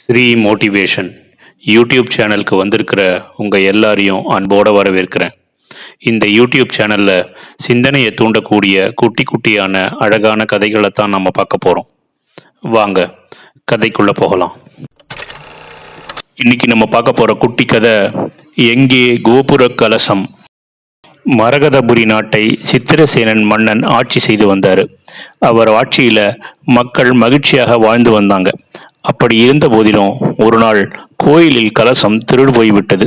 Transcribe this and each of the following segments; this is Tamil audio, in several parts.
ஸ்ரீ மோட்டிவேஷன் யூடியூப் சேனலுக்கு வந்திருக்கிற உங்கள் எல்லாரையும் அன்போடு வரவேற்கிறேன். இந்த யூடியூப் சேனலில் சிந்தனையை தூண்டக்கூடிய குட்டி குட்டியான அழகான கதைகளை தான் நம்ம பார்க்க போகிறோம் வாங்க கதைக்குள்ளே போகலாம். இன்னைக்கு நம்ம பார்க்க போகிற குட்டி கதை எங்கே கோபுர கலசம்? மரகதபுரி நாட்டை சித்திரசேனன் மன்னன் ஆட்சி செய்து வந்தார். அவர் ஆட்சியில் மக்கள் மகிழ்ச்சியாக வாழ்ந்து வந்தாங்க. அப்படி இருந்த போதிலும் ஒரு நாள் கோயிலில் கலசம் திருடு போய்விட்டது.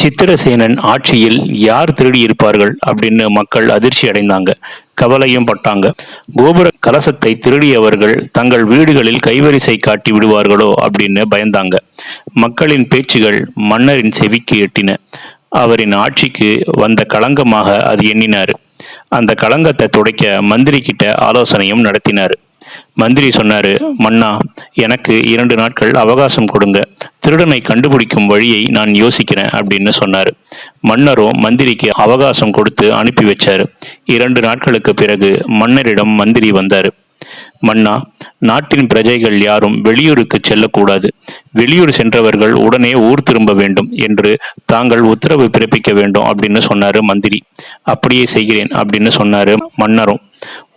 சித்திரசேனன் ஆட்சியில் யார் திருடி இருப்பார்கள் அப்படின்னு மக்கள் அதிர்ச்சி அடைந்தாங்க. கவலையும் பட்டாங்க. கோபுர கலசத்தை திருடியவர்கள் தங்கள் வீடுகளில் கைவரிசை காட்டி விடுவார்களோ அப்படின்னு பயந்தாங்க. மக்களின் பேச்சுகள் மன்னரின் செவிக்கு எட்டின. அவரின் ஆட்சிக்கு வந்த களங்கமாக அது எண்ணினார். அந்த களங்கத்தை துடைக்க மந்திரி கிட்ட ஆலோசனையும் நடத்தினார். மந்திரி சொன்னாரு மன்னா எனக்கு இரண்டு நாட்கள் அவகாசம் கொடுங்க. திருடனை கண்டுபிடிக்கும் வழியை நான் யோசிக்கிறேன் அப்படின்னு சொன்னார். மன்னரும் மந்திரிக்கு அவகாசம் கொடுத்து அனுப்பி வச்சாரு. இரண்டு நாட்களுக்கு பிறகு மன்னரிடம் மந்திரி வந்தார். மன்னா நாட்டின் பிரஜைகள் யாரும் வெளியூருக்கு செல்லக்கூடாது. வெளியூர் சென்றவர்கள் உடனே ஊர் திரும்ப வேண்டும் என்று தாங்கள் உத்தரவு பிறப்பிக்க வேண்டும் அப்படின்னு சொன்னாரு மந்திரி. அப்படியே செய்கிறேன் அப்படின்னு சொன்னாரு மன்னரும்.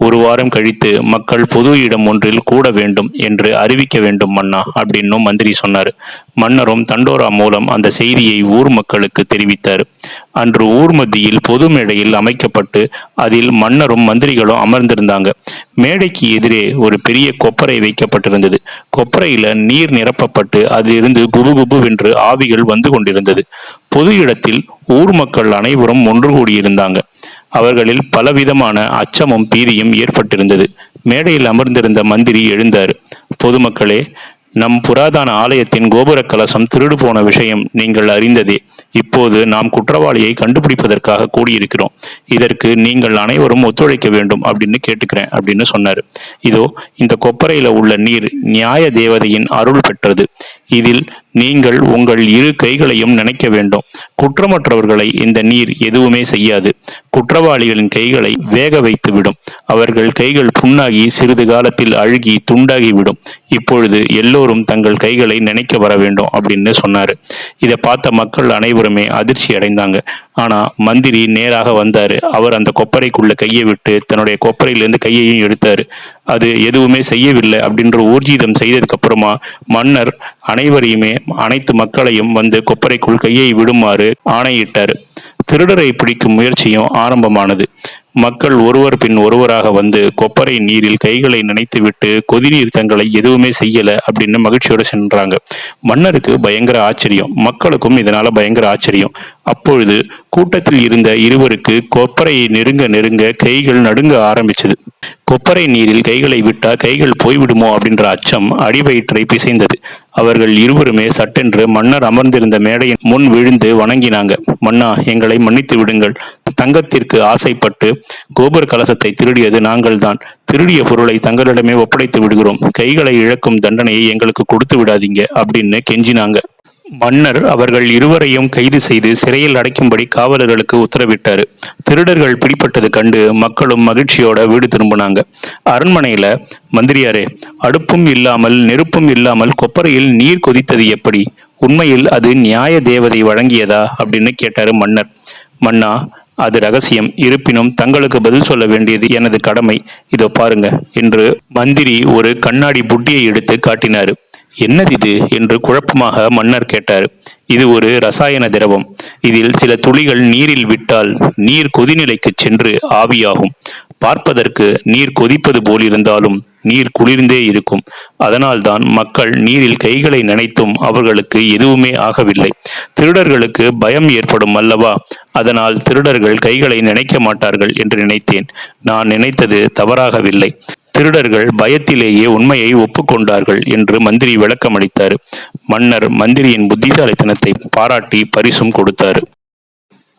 ஒரு வாரம் கழித்து மக்கள் பொது இடம் ஒன்றில் கூட வேண்டும் என்று அறிவிக்க வேண்டும் மன்னா அப்படின்னும் மந்திரி சொன்னார். மன்னரும் தண்டோரா மூலம் அந்த செய்தியை ஊர் மக்களுக்கு தெரிவித்தார். அன்று ஊர் மத்தியில் பொது மேடையில் அமைக்கப்பட்டு அதில் மன்னரும் மந்திரிகளும் அமர்ந்திருந்தாங்க. மேடைக்கு எதிரே ஒரு பெரிய கொப்பரை வைக்கப்பட்டிருந்தது. கொப்பரையில நீர் நிரப்பப்பட்டு அதிலிருந்து குபு குபுவென்று ஆவிகள் வந்து கொண்டிருந்தது. பொது இடத்தில் ஊர் மக்கள் அனைவரும் ஒன்று கூடியிருந்தாங்க. அவர்களில் பலவிதமான அச்சமும் பீதியும் ஏற்பட்டிருந்தது. மேடையில் அமர்ந்திருந்த மந்திரி எழுந்தார் பொதுமக்களே நம் புராதன ஆலயத்தின் கோபுர கலசம் திருடு போன விஷயம் நீங்கள் அறிந்ததே. இப்போது நாம் குற்றவாளியை கண்டுபிடிப்பதற்காக கூடியிருக்கிறோம். இதற்கு நீங்கள் அனைவரும் ஒத்துழைக்க வேண்டும் அப்படின்னு கேட்டுக்கிறேன் அப்படின்னு சொன்னார். இதோ இந்த கொப்பரையில உள்ள நீர் நியாய தேவதையின் அருள் பெற்றது. இதில் நீங்கள் உங்கள் இரு கைகளையும் நினைக்க வேண்டும். குற்றமற்றவர்களை இந்த நீர் எதுவுமே செய்யாது. குற்றவாளிகளின் கைகளை வேக வைத்து விடும் அவர்கள் கைகள் புண்ணாகி சிறிது காலத்தில் அழுகி துண்டாகி விடும் இப்பொழுது எல்லோரும் தங்கள் கைகளை நினைக்க வர வேண்டும் அப்படின்னு சொன்னாரு. இதை பார்த்த மக்கள் அனைவருமே அதிர்ச்சி அடைந்தாங்க. ஆனா மந்திரி நேராக வந்தாரு. அவர் அந்த கொப்பரைக்குள்ள கையை விட்டு தன்னுடைய கொப்பரையிலிருந்து கையையும் எடுத்தாரு. அது எதுவுமே செய்யவில்லை அப்படின்ற ஊர்ஜிதம் செய்ததுக்கு அப்புறமா மன்னர் அனைவரையுமே அனைத்து மக்களையும் வந்து கொப்பரைக்குள் கையை விடுமாறு ஆணையிட்டார். திருடரை பிடிக்கும் முயற்சியும் ஆரம்பமானது. மக்கள் ஒருவர் பின் ஒருவராக வந்து கொப்பரை நீரில் கைகளை நினைத்துவிட்டு கொதிநீர் தங்களை எதுவுமே செய்யல அப்படின்னு மகிழ்ச்சியோட சென்றாங்க. மன்னருக்கு பயங்கர ஆச்சரியம். மக்களுக்கும் இதனால பயங்கர ஆச்சரியம். அப்பொழுது கூட்டத்தில் இருந்த இருவருக்கு கொப்பரையை நெருங்க நெருங்க கைகள் நடுங்க ஆரம்பிச்சது. கொப்பரை நீரில் கைகளை விட்டா கைகள் போய்விடுமோ அப்படின்ற அச்சம் அடிவயிற்றை பிசைந்தது. அவர்கள் இருவருமே சட்டென்று மன்னர் அமர்ந்திருந்த மேடையின் முன் விழுந்து வணங்கினாங்க. மன்னா எங்களை மன்னித்து விடுங்கள். தங்கத்திற்கு ஆசைப்பட்டு கோபுர கலசத்தை திருடியது நாங்கள்தான். திருடிய பொருளை தங்களிடமே ஒப்படைத்து விடுகிறோம். கைகளை இழக்கும் தண்டனையை எங்களுக்கு கொடுத்து விடாதீங்க அப்படின்னு கெஞ்சினாங்க. மன்னர் அவர்கள் இருவரையும் கைது செய்து சிறையில் அடைக்கும்படி காவலர்களுக்கு உத்தரவிட்டார். திருடர்கள் பிடிப்பட்டது கண்டு மக்களும் மகிழ்ச்சியோட வீடு திரும்பினாங்க. அரண்மனையில மந்திரியாரே அடுப்பும் இல்லாமல் நெருப்பும் இல்லாமல் கொப்பரையில் நீர் கொதித்தது எப்படி? உண்மையில் அது நியாய தேவதை வழங்கியதா? அப்படின்னு கேட்டாரு மன்னர். மன்னா அது ரகசியம். இருப்பினும் தங்களுக்கு பதில் சொல்ல வேண்டியது எனது கடமை. இதோ பாருங்க. என்று மந்திரி ஒரு கண்ணாடி புட்டியை எடுத்து காட்டினாரு. என்னது இது? என்று குழப்பமாக மன்னர் கேட்டார். இது ஒரு ரசாயன திரவம். இதில் சில துளிகள் நீரில் விட்டால் நீர் கொதிநிலைக்கு சென்று ஆவியாகும். பார்ப்பதற்கு நீர் கொதிப்பது போலிருந்தாலும் நீர் குளிர்ந்தே இருக்கும். அதனால்தான் மக்கள் நீரில் கைகளை நினைத்தும் அவர்களுக்கு எதுவுமே ஆகவில்லை. திருடர்களுக்கு பயம் ஏற்படும் அல்லவா? அதனால் திருடர்கள் கைகளை நினைக்க மாட்டார்கள் என்று நினைத்தேன். நான் நினைத்தது தவறாகவில்லை. திருடர்கள் பயத்திலேயே உண்மையை ஒப்புக்கொண்டார்கள் என்று மந்திரி விளக்கமளித்தார். மன்னர் மந்திரியின் புத்திசாலித்தனத்தை பாராட்டி பரிசும் கொடுத்தார்.